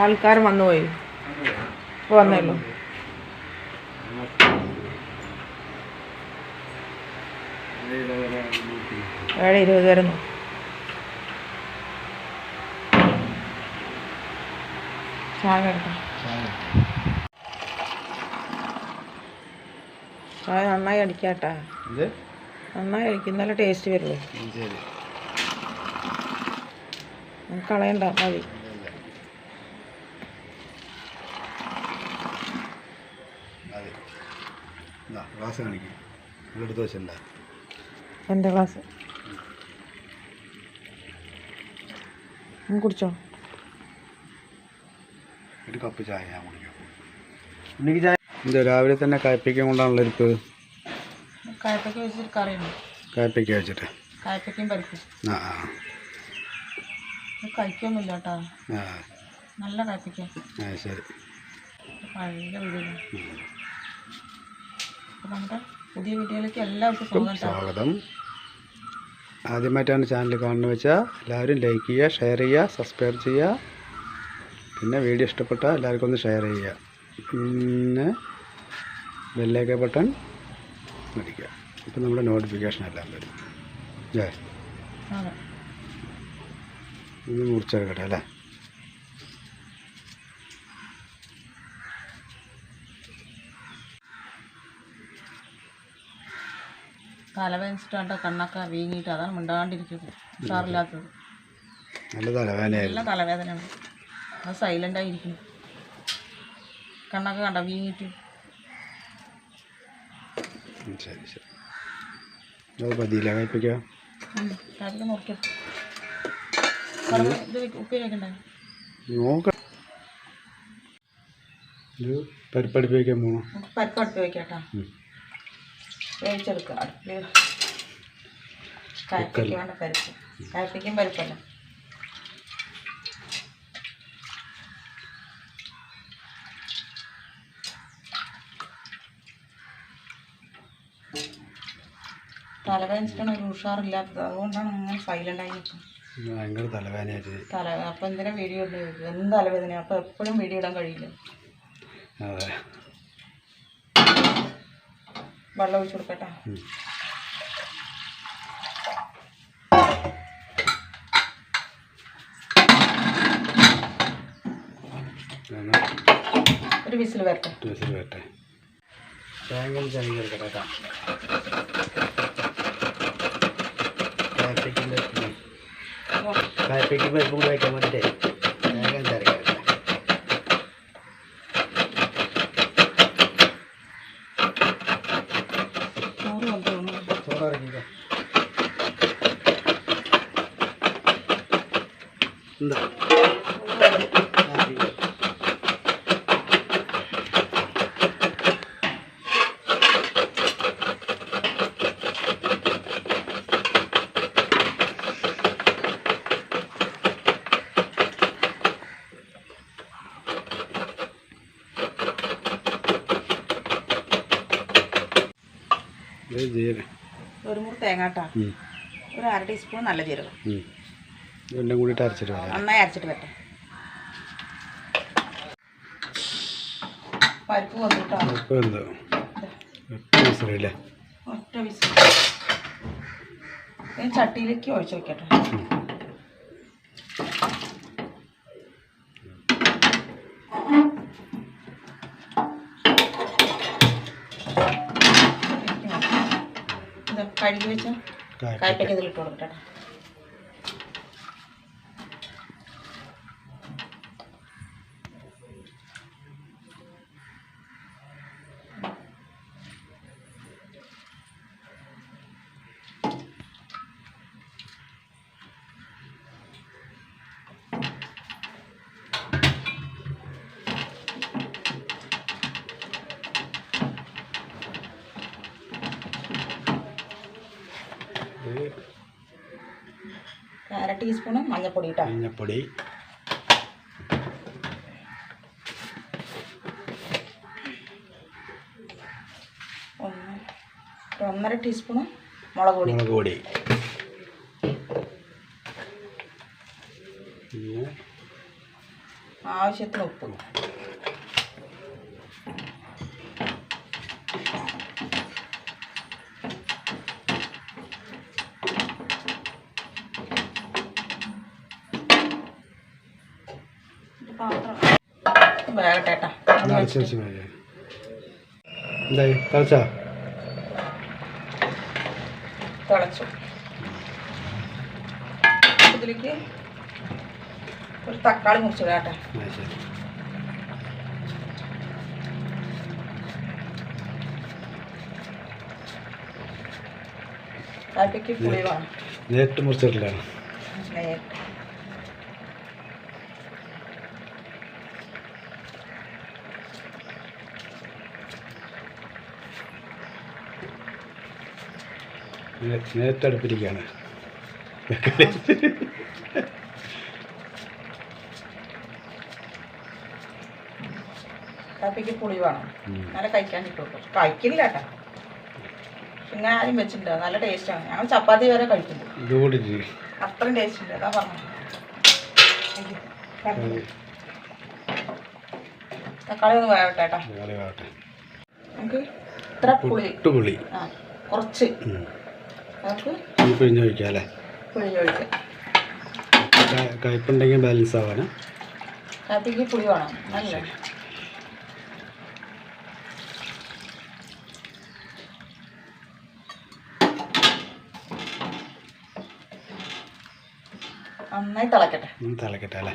ആൾക്കാർ വന്നുപോയി. ഇപ്പോൾ വന്നല്ലോ ഏഴ് ഇരുപത് വരുന്നു ചായ ചായ നന്നായി അടിക്കാട്ടാ. നന്നായി അടിക്കും നല്ല ടേസ്റ്റ് വരുള്ളൂ കളയണ്ട മതി അതെ എന്നാ ഗ്ലാസ് കാണിക്കും. നിങ്ങളെടുത്ത് വെച്ചിട്ടുണ്ടോ എന്റെ ഗ്ലാസ് കുടിച്ചോ? ഒരു കപ്പ് ചായ ഞാൻ കുടിക്കാം. ഉണ്ണിക്ക് ചായ ഇത് രാവിലെ തന്നെ കായ്പയ്ക്ക കൊണ്ടാണല്ലോ ഇരിപ്പ് കായ്പയ്ക്ക വെച്ചിട്ട് കറിയുണ്ട്? കായ്പ്പിക്ക വെച്ചിട്ട്. കായപ്പയ്ക്കയും പരിപ്പും. ആ ആ. കഴിക്കൊന്നുമില്ല കേട്ടോ. നല്ല കായപ്പയ്ക്ക ആ ശരി. പഴയ വീടില്ല അപ്പോൾ നമ്മുടെ പുതിയ വീഡിയോയിലേക്ക് എല്ലാവർക്കും സ്വാഗതം. ആദ്യമായിട്ടാണ് ചാനൽ കാണുന്നത് വെച്ചാൽ എല്ലാവരും ലൈക്ക് ചെയ്യുക ഷെയർ ചെയ്യുക സബ്സ്ക്രൈബ് ചെയ്യുക. പിന്നെ വീഡിയോ ഇഷ്ടപ്പെട്ട എല്ലാവർക്കും ഒന്ന് ഷെയർ ചെയ്യുക. പിന്നെ ബെല്ലേക്ക ബട്ടൺ മടിക്കുക ഇപ്പം നമ്മുടെ നോട്ടിഫിക്കേഷൻ എല്ലാം വരും. ജയ് ഇത് മുറിച്ചെടുക്കട്ടെ അല്ലേ? തലവേദനിച്ചിട്ടാട്ടോ കണ്ണൊക്കെ വീങ്ങിയിട്ട് അതാണ് മിണ്ടാണ്ടിരിക്കുന്നത്. ഉഷാറില്ലാത്തത്. നല്ല തലവേദന നല്ല തലവേദനയാണ്. അത് സൈലന്റ് ആയിരിക്കുന്നു. കണ്ണൊക്കെ കണ്ട? വീങ്ങിയിട്ട്. ശരി ശരി. അത് നോക്കാം. പരിപ്പടിപ്പിക്കാൻ പോകണം വെക്കാട്ടാ. ഉം. വേവിച്ചെടുക്കുക. അടുപ്പിൽ കാപ്പിക്ക് വേണ്ട പരിപ്പ്. കാപ്പിക്കും പരിപ്പല്ല. തലവേദനിച്ചിട്ടാണ് ഒരു ഉഷാറില്ലാത്തത്. അതുകൊണ്ടാണ് അങ്ങനെ സൈലന്റായി നിൽക്കുന്നത്. ഭയങ്കര തലവേദനയായിട്ട്. തല അപ്പം എന്തിനാ വീഡിയോ ഇടുന്നത്? എന്ത് തലവേദന അപ്പം എപ്പോഴും വീഡിയോ ഇടാൻ കഴിയില്ല. അതെ. വെള്ളം ഒഴിച്ച് കൊടുക്കട്ടെ. ഒരു വിസിൽ വരട്ടെ. വിസിൽ വരട്ടെ. തേങ്ങ ചെറിയ എടുക്കട്ടെ കേട്ടോ കായപ്പയ്ക്കിന്റെ കായപ്പയ്ക്ക് പരിപ്പും കൂടെ വയ്ക്കാൻ വേണ്ടിയിട്ടേ തേങ്ങ ചരക്കട്ടെ ചോറ് കൊണ്ടുപോകണം ചോറ് ഇറക്കിക്കോ എന്താ. ഒരു മുറി തേങ്ങാട്ടാ. ഒരു അര ടീസ്പൂൺ നല്ല ജീരകം കൂടി കൂടിയിട്ട് അരച്ചിട്ട് വരാം. നന്നായി അരച്ചിട്ട് വരട്ടെ. പരിപ്പ് വന്നിട്ടോ ഉപ്പ് എന്തോ ഉപ്പ് വിസറിയില്ലേ ഒറ്റ വിസിൽ ഞാൻ ചട്ടിയിലേക്ക് ഒഴിച്ച് വെക്കട്ടെ. കഴുകി വെച്ച കായപ്പൊക്കെ ഇതിലിട്ട് കൊടുക്കട്ടെ. അര ടീസ്പൂണ് മഞ്ഞൾപ്പൊടി കേട്ടോ മഞ്ഞപ്പൊടി ഒന്ന് ഒന്നര ടീസ്പൂണ് മുളക് പൊടി. മുളക് പൊടി. ആവശ്യത്തിന് ഉപ്പ് ഇത് പാത്രം വേഗട്ടെ ഏട്ടാ മതി എന്തായി? കളിച്ചാ തിളച്ചു. ഇതിലേക്ക് ഒരു തക്കാളി പുളി വേണം നേരിട്ട് മുറിച്ചിട്ടില്ലാണ് നേരിട്ട്. അതിലേക്ക് പുളി വേണം. നല്ല കഴിക്കാൻ കിട്ടുള്ളൂ കഴിക്കില്ല കേട്ടോ പിന്നെ ആരും വെച്ചിട്ടുണ്ട് നല്ല ടേസ്റ്റാണ് ഞങ്ങൾ ചപ്പാത്തി വരെ കഴിക്കുന്നു. ഇത് കൂടിയിട്ട് അത്രയും ടേസ്റ്റ് ഉണ്ട്. അതാ പറഞ്ഞത്. തക്കാളി ഒന്ന് വേവട്ടെ കേട്ടോ. നമുക്ക് ഇത്ര പുളി. കുറച്ച്. ഉം. നമുക്ക് ഇനി പിഴിഞ്ഞ് അല്ലേ? പുളി ഒഴിക്കാം. ക- കയ്പുണ്ടെങ്കിൽ ബാലൻസ് ആവാന്. കാപ്പിക്ക് പുളി വേണം. നല്ല നന്നായി തിളക്കട്ടെ. തിളക്കട്ടെ അല്ലേ?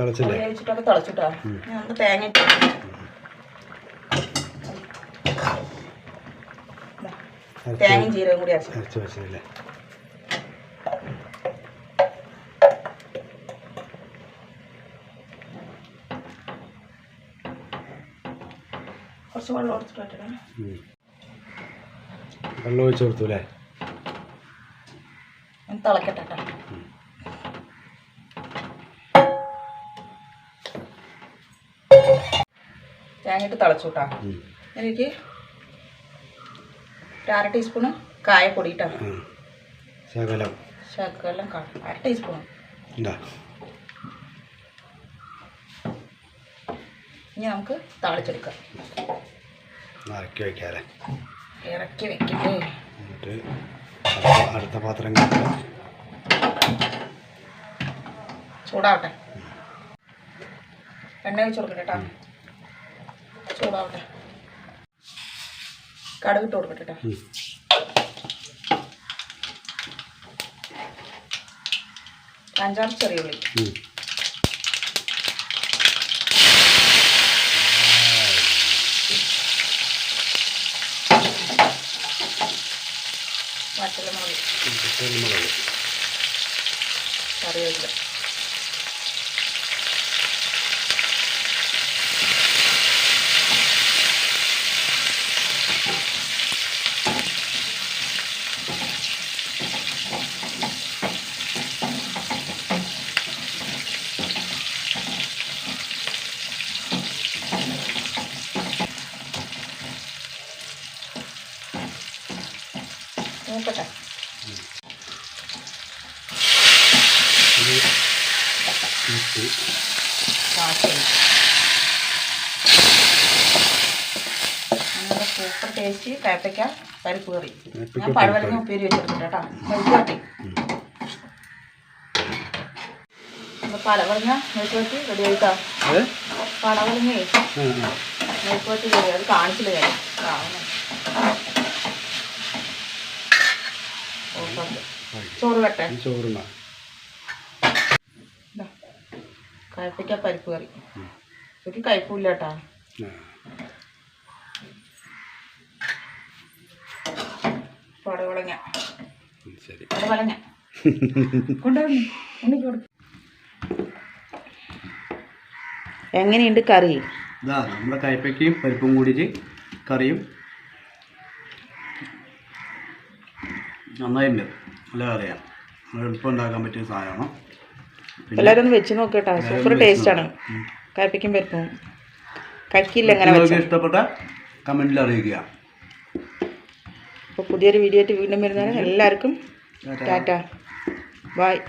തിളച്ചില്ലേ? തിളച്ചിട്ടോ? തേങ്ങ തേങ്ങയും ജീരകം കൂടി അരച്ചു വെച്ചതല്ലേ? കുറച്ച് വെള്ളം ഉം. വെള്ളം ഒഴിച്ച് കൊടുത്തു അല്ലേ? തിളക്കട്ടെ തേങ്ങയിട്ട് തിളച്ചു കേട്ടോ. എനിക്ക് ഒരു അര ടീസ്പൂണ് കായപ്പൊടി ഇട്ടോ ആ ശകലം ശകലം അര ടീസ്പൂൺ ഇനി നമുക്ക് താളിച്ചെടുക്കാം. ഇറക്കി വയ്ക്കാം അല്ലേ ഇറക്കി വെക്കട്ടെ. എന്നിട്ട് അടുത്ത പാത്രം ചൂടാവട്ടെ. എണ്ണ ഒഴിച്ച് കൊടുക്കട്ടെ കേട്ടോ. ചൂടാവട്ടെ. കടുക് ഇട്ട് കൊടുക്കട്ടെ കേട്ടോ. അഞ്ചാറ് ചെറിയ ഉള്ളി. കുരുമുളക് കറിവേപ്പില. നോക്കട്ടെ. സൂപ്പർ ടേസ്റ്റ് പേപ്പയ്ക്ക പരിപ്പ് കറി. ഞാൻ പഴവരങ്ങ ഉപ്പേരി വെച്ചിട്ടുണ്ട് കേട്ടോ. മെഴുക്ക് പഴവരങ്ങ മെഴുക്കുവട്ടി റെഡി ആയിട്ടോ? പഴവരങ്ങേ മെഴുക്കുവട്ടി റെഡി അത് കാണിച്ചില്ല ഞാൻ. ചോറ് വെട്ടെ ചോറുണ്ട പരിപ്പ് കറി. എനിക്ക് കയ്പില്ല കേട്ടാ പടവളങ്ങ കൊണ്ടുവന്നു ഉണ്ണിക്ക് കൊടുക്കും. എങ്ങനെയുണ്ട് കറി? ഇതാ നമ്മുടെ കയ്പയ്ക്കയും പരിപ്പും കൂടിയിട്ട് കറിയും. നന്നായിട്ടുണ്ട് നല്ല കറിയാണ് അറിയാം എളുപ്പം ഉണ്ടാക്കാൻ പറ്റിയ സാധനമാണ്? എല്ലാവരും ഒന്ന് വെച്ച് നോക്കട്ടെ സൂപ്പർ ടേസ്റ്റാണ്. പറ്റും കയ്പ്പിക്കും പരിപ്പും. കക്കില്ല എങ്ങനെ ഇഷ്ടപ്പെട്ട കമന്റിൽ അറിയിക്കുക. അപ്പോൾ പുതിയൊരു വീഡിയോ ആയിട്ട് വീണ്ടും വരുന്നവരെ എല്ലാവർക്കും ടാറ്റ. ബായ്